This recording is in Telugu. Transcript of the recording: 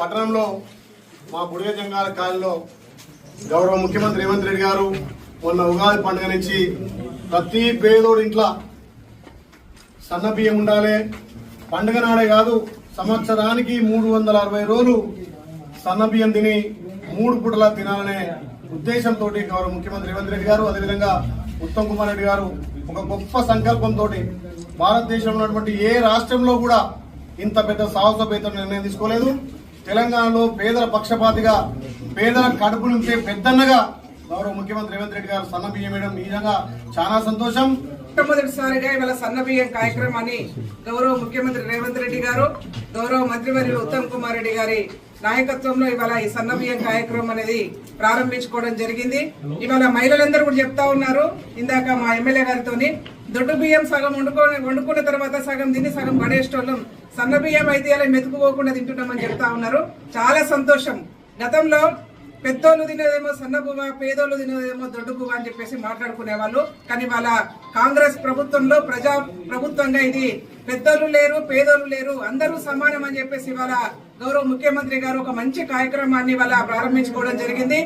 పట్టణంలో మా బుడిగ జంగాల కాలంలో గౌరవ ముఖ్యమంత్రి రేవంత్ రెడ్డి గారు మొన్న ఉగాది పండుగ నుంచి ప్రతి పేదోడి ఇంట్లో సన్న బియ్యం ఉండాలి. పండుగ నాడే కాదు సంవత్సరానికి మూడు వందల అరవై రోజులు సన్న బియ్యం తిని మూడు పూటలా తినాలనే ఉద్దేశంతో గౌరవ ముఖ్యమంత్రి రేవంత్ రెడ్డి గారు అదేవిధంగా ఉత్తమ్ కుమార్ రెడ్డి గారు ఒక గొప్ప సంకల్పంతో భారతదేశంలో ఉన్నటువంటి ఏ రాష్ట్రంలో కూడా ఇంత పెద్ద సాహసోపేత నిర్ణయం తీసుకోలేదు. తెలంగాణలో పేదల పక్షపాతిగా పేదల కడుపు నుంచే పెద్దన్నగా గౌరవ ముఖ్యమంత్రి రేవంత్ రెడ్డి గారు సన్న బియ్యం వేయడం నిజంగా చాలా సంతోషం. మొట్టమొదటిసారిగా ఇవాళ సన్న బియ్యం కార్యక్రమాన్ని గౌరవ ముఖ్యమంత్రి రేవంత్ రెడ్డి గారు గౌరవ మంత్రివర్యులు ఉత్తమ్ కుమార్ రెడ్డి గారి నాయకత్వంలో ఇవాళ ఈ సన్న బియ్యం కార్యక్రమం అనేది ప్రారంభించుకోవడం జరిగింది. ఇవాళ మహిళలందరూ కూడా చెప్తా ఉన్నారు. ఇందాక మా ఎమ్మెల్యే గారితోని దొడ్డు బియ్యం సగం వండుకొని వండుకున్న తర్వాత సగం తిని సగం పడేసేటోళ్ళం. సన్న బియ్యం అయితే ఇలా మెతుకుపోకుండా తింటున్నామని చెప్తా ఉన్నారు. చాలా సంతోషం. గతంలో పెద్దోళ్ళు తినేదేమో సన్న పేదోళ్ళు తినేదేమో దొడ్డు అని చెప్పేసి మాట్లాడుకునే వాళ్ళు కానీ వాళ్ళ కాంగ్రెస్ ప్రభుత్వంలో ప్రజా ప్రభుత్వంగా ఇది పెద్దోళ్ళు లేరు పేదోళ్ళు లేరు అందరూ సమానం అని చెప్పేసి ఇవాళ గౌరవ ముఖ్యమంత్రి గారు ఒక మంచి కార్యక్రమాన్ని ఇవాళ ప్రారంభించుకోవడం జరిగింది.